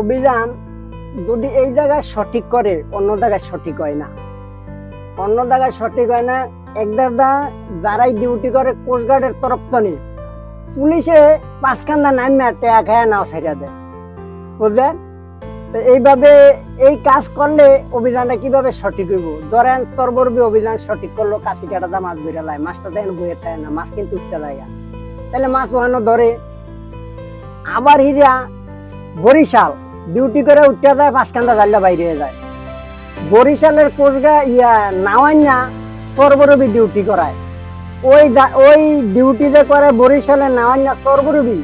অভিযান যদি এই জায়গায় সঠিক করে, অন্য জায়গায় সঠিক হয় না। অন্য জায়গায় সঠিক হয় না একদারদা যারাই ডিউটি করে কোস্টগার্ডের তরফ তনি পুলিশে পাঁচখান্দা নামে টেয়া খায় নাও সেটা দেয়। বুঝলেন? এইভাবে এই কাজ করলে অভিযানটা কীভাবে সঠিক হইব? ধরেন তরবরবি অভিযান সঠিক করল, কাশি কাটাটা মাছ বেড়ে লাই মাছটা দেখেন বইয়ে থাকে না, মাছ কিন্তু উঠতে লাগে তাহলে মাছ ওখানে ধরে, আবার হিরা বরিশাল ডিউটি করে উঠতে যায় পাঁচখান্দা জাল্লা বাইরে যায়। বরিশালের কোচগা ইয়া নাওয়ান্যা সর্বরবি ডিউটি করায়। ওই ওই ডিউটি যে করে বরিশালে নাওয়ান্যা সর্বরবি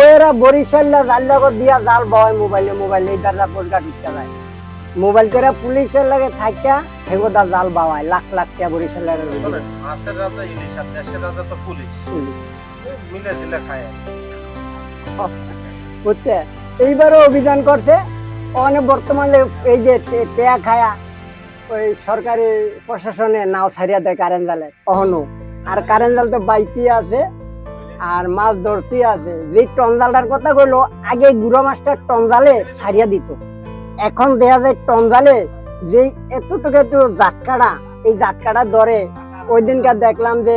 ওরা বরিশাল্লা জাল্লা দিয়া জাল বয় মোবাইলে মোবাইলে এই দাদা কোচগা ঢুকতে যায়। মোবাইল করে পুলিশের লাগে থাকিয়া হেগোদা জাল বাওয়ায় লাখ লাখ টাকা বরিশালের শোনেন, রাজা ইলিশ আর দেশের রাজা তো পুলিশ। পুলিশ। মিলে দিলে খায়। বুঝছে? এইবারও অভিযান করছে। অনেক বর্তমানে এই যে টেয়া খায়া ওই সরকারি প্রশাসনে নাও ছাড়িয়া দেয় কারেন্ট জালে কখনো আর কারেন্ট জাল তো বাইতি আছে, আর মাছ ধরতে আছে। যে টনজালটার কথা কইলো, আগে গুড়া মাছটা টনজালে ছাড়িয়া দিত। এখন দেখা যায় টনজালে যে এতটুকু একটু জাটকাটা এই জাটকাটা ধরে ওই দিনকার দেখলাম যে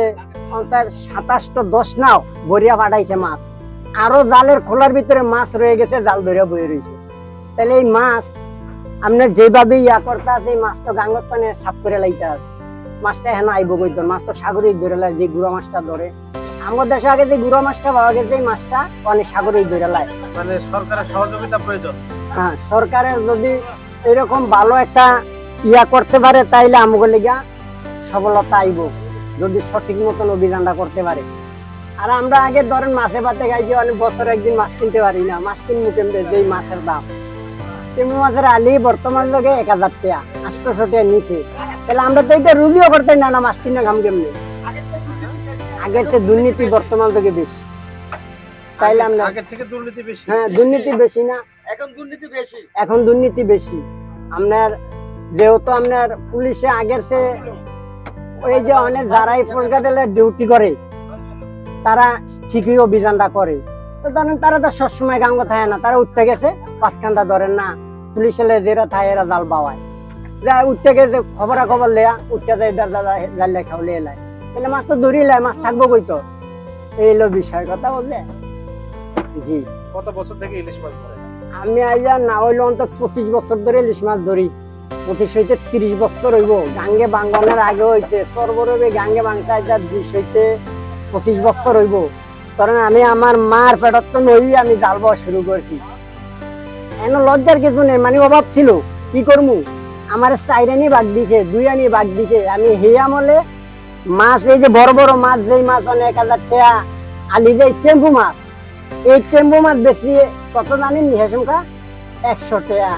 সাতাশটা দশ নাও ভরিয়া পাঠাইছে মাছ। আরও জালের খোলার ভিতরে মাছ রয়ে গেছে জাল ধরে বয়ে রয়েছে। তাহলে এই মাছ আপনার যেভাবে ইয়া করতে আছে এই মাছ তো গাঙ্গস্থানে সাফ করে লাইতে আছে মাছটা হেন আইব কইতো মাছ তো সাগরেই ধরে লাই যে গুড়া মাছটা ধরে। আমার দেশে আগে যে গুড়া মাছটা পাওয়া গেছে এই মাছটা অনেক সাগরেই ধরে লাই মানে সরকারের সহযোগিতা প্রয়োজন। হ্যাঁ সরকারের যদি এরকম ভালো একটা ইয়া করতে পারে তাইলে আমাকে লিগা সফলতা আইব। যদি সঠিক মতন অভিযানটা করতে পারে। আর আমরা আগে ধরেন মাছে ভাতে খাই যে অনেক বছর একদিন মাছ কিনতে পারি না। মাছ কিনবো কেমনে? যেই মাছের দাম। তেমনি মাছের আলি বর্তমান লোকে এক হাজার টাকা আটশোশো টাকা নিচে। তাহলে আমরা তো এটা রুজিও করতে না না মাছ কিনে খাম কেমনি? আগের চেয়ে দুর্নীতি বর্তমান থেকে বেশি। তাইলে আমরা আগে থেকে দুর্নীতি বেশি। হ্যাঁ দুর্নীতি বেশি না। এখন দুর্নীতি বেশি। এখন দুর্নীতি বেশি। আপনার যেহেতু আপনার পুলিশে আগের চেয়ে ওই যে অনেক যারাই ফোলকাটেলের ডিউটি করে তারা ঠিকই অভিযানটা করে। তো ধরেন তারা তো সবসময় গাঙ্গ থাকে না তারা উঠতে গেছে পাঁচখান্তা ধরেন না পুলিশের যেরা থাকে এরা জাল বাওয়ায় যা উঠতে গেছে খবরা খবর লেয়া উঠতে যায় দাদা জাল লেখাও লিয়ে লাই তাহলে মাছ তো ধরি লাই মাছ থাকব কই তো? এই হলো বিষয় কথা বললে? জি। কত বছর থেকে ইলিশ মাছ ধরে? আমি আইজা না হইল অন্তত পঁচিশ বছর ধরে ইলিশ মাছ ধরি। পঁচিশ হইতে তিরিশ বছর হইব। গাঙ্গে বাঙ্গনের আগে হইতে সর্বরবে গাঙ্গে আইজা বিশ হইতে পঁচিশ বছর হইব কারণ আমি আমার মার পেটত নই আমি জাল বাওয়া শুরু করছি এন লজ্জার কিছু নেই মানে অভাব ছিল। কি করমু? আমার চাইরানি বাগ দিছে, দুই আনি বাগ দিছে। আমি হেয়া মলে মাছ, এই যে বড় বড় মাছ, যেই মাছ অনেক হাজার টাকা আলি যে টেম্পু মাছ, এই টেম্পু মাছ বেশি কত জানেন নি হেসমকা একশো টাকা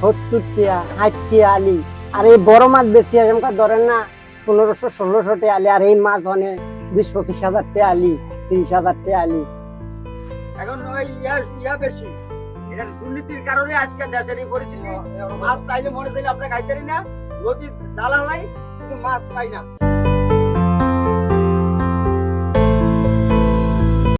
সত্তর টাকা ষাট আলি। আর এই বড় মাছ বেশি হেসমকা ধরেন না পনেরোশো ষোলোশো টাকা আলি। আর এই মাছ মানে বিশ পঁচিশ হাজার টাকা আলি তিরিশ হাজার টাকা আলি এখন ওই ইয়া ইয়া বেশি। এটা দুর্নীতির কারণে আজকে দেশের এই পরিস্থিতি। মাছ চাইলে মনে চাইলে আমরা খাইতে পারি না। নদীর দালালাই কিন্তু মাছ পাই না।